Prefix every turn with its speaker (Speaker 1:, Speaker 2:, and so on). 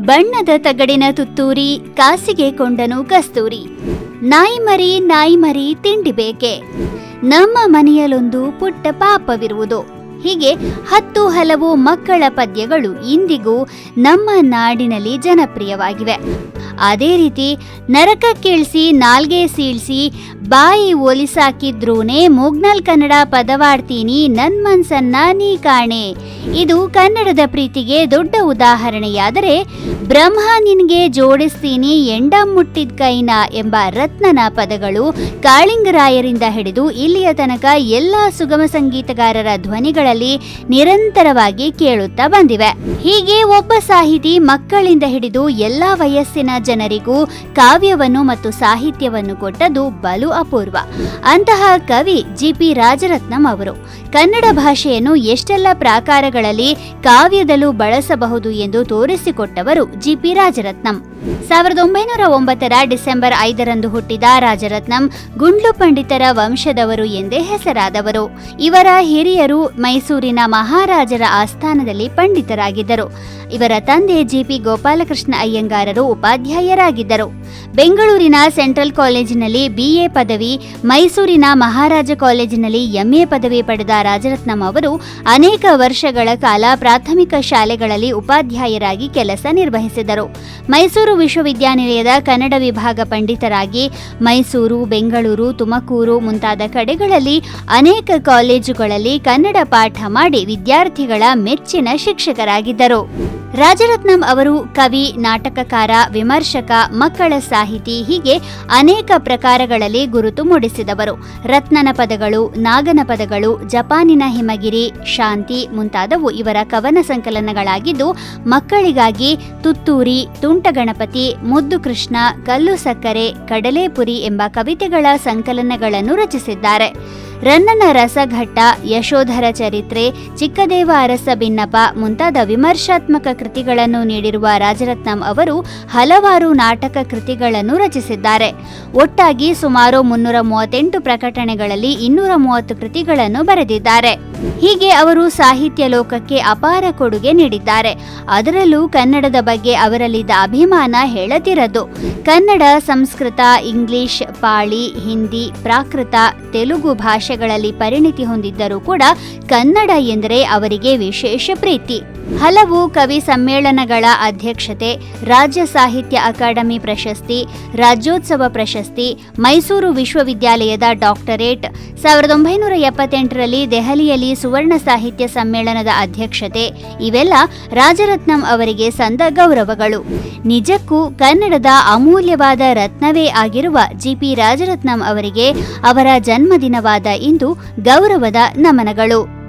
Speaker 1: ಬಣ್ಣದ ತಗಡಿನ ತುತ್ತೂರಿ, ಕಾಸಿಗೆ ಕೊಂಡನು ಕಸ್ತೂರಿ. ನಾಯಿ ಮರಿ ನಾಯಿ ಮರಿ ತಿಂಡಿ ಬೇಕೆ? ನಮ್ಮ ಮನೆಯಲ್ಲೊಂದು ಪುಟ್ಟ ಪಾಪವಿರುವುದು. ಹೀಗೆ ಹತ್ತು ಹಲವು ಮಕ್ಕಳ ಪದ್ಯಗಳು ಇಂದಿಗೂ ನಮ್ಮ ನಾಡಿನಲ್ಲಿ ಜನಪ್ರಿಯವಾಗಿವೆ. ಅದೇ ರೀತಿ ನರಕ ಕೀಳ್ಸಿ, ನಾಲ್ಗೆ ಸೀಳ್ಸಿ, ಬಾಯಿ ಒಲಿಸಾಕಿದ್ರೂನೆ ಮೂಗ್ನಲ್ ಕನ್ನಡ ಪದವಾಡ್ತೀನಿ, ನನ್ ಮನ್ಸನ್ನ ನೀ ಕಾಣೆ. ಇದು ಕನ್ನಡದ ಪ್ರೀತಿಗೆ ದೊಡ್ಡ ಉದಾಹರಣೆಯಾದರೆ, ಬ್ರಹ್ಮ ನಿನ್ಗೆ ಜೋಡಿಸ್ತೀನಿ, ಎಂಡ ಮುಟ್ಟಿದ ಕೈನ ಎಂಬ ರತ್ನನ ಪದಗಳು ಕಾಳಿಂಗರಾಯರಿಂದ ಹಿಡಿದು ಇಲ್ಲಿಯ ತನಕ ಎಲ್ಲ ಸುಗಮ ಸಂಗೀತಗಾರರ ಧ್ವನಿಗಳಲ್ಲಿ ನಿರಂತರವಾಗಿ ಕೇಳುತ್ತಾ ಬಂದಿವೆ. ಹೀಗೆ ಒಬ್ಬ ಸಾಹಿತಿ ಮಕ್ಕಳಿಂದ ಹಿಡಿದು ಎಲ್ಲಾ ವಯಸ್ಸಿನ ಜನರಿಗೂ ಕಾವ್ಯವನ್ನು ಮತ್ತು ಸಾಹಿತ್ಯವನ್ನು ಕೊಟ್ಟದ್ದು ಬಲು ಅಪೂರ್ವ. ಅಂತಹ ಕವಿ ಜಿ ಪಿ ರಾಜರತ್ನಂ ಅವರು. ಕನ್ನಡ ಭಾಷೆಯನ್ನು ಎಷ್ಟೆಲ್ಲ ಪ್ರಾಕಾರಗಳಲ್ಲಿ ಕಾವ್ಯದಲ್ಲೂ ಬಳಸಬಹುದು ಎಂದು ತೋರಿಸಿಕೊಟ್ಟವರು ಜಿ ಪಿ ರಾಜರತ್ನಂ. ಸಾವಿರದ ಒಂಬೈನೂರ ಒಂಬತ್ತರ ಡಿಸೆಂಬರ್ ಐದರಂದು ಹುಟ್ಟಿದ ರಾಜರತ್ನಂ ಗುಂಡ್ಲು ಪಂಡಿತರ ವಂಶದವರು ಎಂದೇ ಹೆಸರಾದವರು. ಇವರ ಹಿರಿಯರು ಮೈಸೂರಿನ ಮಹಾರಾಜರ ಆಸ್ಥಾನದಲ್ಲಿ ಪಂಡಿತರಾಗಿದ್ದರು. ಇವರ ತಂದೆ ಜಿಪಿ ಗೋಪಾಲಕೃಷ್ಣ ಅಯ್ಯಂಗಾರರು ಉಪಾಧ್ಯಾಯರಾಗಿದ್ದರು ಬೆಂಗಳೂರಿನ ಸೆಂಟ್ರಲ್ ಕಾಲೇಜಿನಲ್ಲಿ ಬಿಎ ಪದವಿ, ಮೈಸೂರಿನ ಮಹಾರಾಜ ಕಾಲೇಜಿನಲ್ಲಿ ಎಂಎ ಪದವಿ ಪಡೆದ ರಾಜರತ್ನಂ ಅವರು ಅನೇಕ ವರ್ಷಗಳ ಕಾಲ ಪ್ರಾಥಮಿಕ ಶಾಲೆಗಳಲ್ಲಿ ಉಪಾಧ್ಯಾಯರಾಗಿ ಕೆಲಸ ನಿರ್ವಹಿಸಿದರು. ಮೈಸೂರು ವಿಶ್ವವಿದ್ಯಾನಿಲಯದ ಕನ್ನಡ ವಿಭಾಗ ಪಂಡಿತರಾಗಿ ಮೈಸೂರು, ಬೆಂಗಳೂರು, ತುಮಕೂರು ಮುಂತಾದ ಕಡೆಗಳಲ್ಲಿ ಅನೇಕ ಕಾಲೇಜುಗಳಲ್ಲಿ ಕನ್ನಡ ಪಾಠ ಮಾಡಿ ವಿದ್ಯಾರ್ಥಿಗಳ ಮೆಚ್ಚಿನ ಶಿಕ್ಷಕರಾಗಿದ್ದರು. ರಾಜರತ್ನಂ ಅವರು ಕವಿ, ನಾಟಕಕಾರ, ವಿಮರ್ಶಕ, ಮಕ್ಕಳ ಸಾಹಿತಿ, ಹೀಗೆ ಅನೇಕ ಪ್ರಕಾರಗಳಲ್ಲಿ ಗುರುತು ಮೂಡಿಸಿದವರು. ರತ್ನನ ಪದಗಳು, ನಾಗನ ಪದಗಳು, ಜಪಾನಿನ ಹಿಮಗಿರಿ, ಶಾಂತಿ ಮುಂತಾದವು ಇವರ ಕವನ ಸಂಕಲನಗಳಾಗಿದ್ದು, ಮಕ್ಕಳಿಗಾಗಿ ತುತ್ತೂರಿ ತುಂಟಗಣಪತಿ ಮುದ್ದು ಕೃಷ್ಣ, ಕಲ್ಲು ಸಕ್ಕರೆ, ಕಡಲೆಪುರಿ ಎಂಬ ಕವಿತೆಗಳ ಸಂಕಲನಗಳನ್ನು ರಚಿಸಿದ್ದಾರೆ. ರನ್ನನ ರಸಘಟ್ಟ, ಯಶೋಧರ ಚರಿತ್ರೆ, ಚಿಕ್ಕದೇವ ಅರಸ ಭಿನ್ನಪ ಮುಂತಾದ ವಿಮರ್ಶಾತ್ಮಕ ಕೃತಿಗಳನ್ನು ನೀಡಿರುವ ರಾಜರತ್ನಂ ಅವರು ಹಲವಾರು ನಾಟಕ ಕೃತಿಗಳನ್ನು ರಚಿಸಿದ್ದಾರೆ. ಒಟ್ಟಾಗಿ ಸುಮಾರು ಮುನ್ನೂರ ಮೂವತ್ತೆಂಟು ಪ್ರಕಟಣೆಗಳಲ್ಲಿ ಇನ್ನೂರ ಮೂವತ್ತು ಕೃತಿಗಳನ್ನು ಬರೆದಿದ್ದಾರೆ. ಹೀಗೆ ಅವರು ಸಾಹಿತ್ಯ ಲೋಕಕ್ಕೆ ಅಪಾರ ಕೊಡುಗೆ ನೀಡಿದ್ದಾರೆ. ಅದರಲ್ಲೂ ಕನ್ನಡದ ಬಗ್ಗೆ ಅವರಲ್ಲಿದ್ದ ಅಭಿಮಾನ ಹೇಳದಿರದು. ಕನ್ನಡ, ಸಂಸ್ಕೃತ, ಇಂಗ್ಲಿಷ್, ಪಾಳಿ, ಹಿಂದಿ, ಪ್ರಾಕೃತ, ತೆಲುಗು ಭಾಷೆಗಳಲ್ಲಿ ಪರಿಣಿತಿ ಹೊಂದಿದ್ದರೂ ಕೂಡ ಕನ್ನಡ ಎಂದರೆ ಅವರಿಗೆ ವಿಶೇಷ ಪ್ರೀತಿ. ಹಲವು ಕವಿ ಸಮ್ಮೇಳನಗಳ ಅಧ್ಯಕ್ಷತೆ, ರಾಜ್ಯ ಸಾಹಿತ್ಯ ಅಕಾಡೆಮಿ ಪ್ರಶಸ್ತಿ, ರಾಜ್ಯೋತ್ಸವ ಪ್ರಶಸ್ತಿ, ಮೈಸೂರು ವಿಶ್ವವಿದ್ಯಾಲಯದ ಡಾಕ್ಟರೇಟ್. ಸಾವಿರದ ಒಂಬೈನೂರ ಎಪ್ಪತ್ತೆಂಟರಲ್ಲಿ ದೆಹಲಿಯಲ್ಲಿ ಸುವರ್ಣ ಸಾಹಿತ್ಯ ಸಮ್ಮೇಳನದ ಅಧ್ಯಕ್ಷತೆ. ಇವೆಲ್ಲ ರಾಜರತ್ನಂ ಅವರಿಗೆ ಸಂದ ಗೌರವಗಳು. ನಿಜಕ್ಕೂ ಕನ್ನಡದ ಅಮೂಲ್ಯವಾದ ರತ್ನವೇ ಆಗಿರುವ ಜಿಪಿ ರಾಜರತ್ನಂ ಅವರಿಗೆ ಅವರ ಜನ್ಮದಿನವಾದ ಇಂದು ಗೌರವದ ನಮನಗಳು.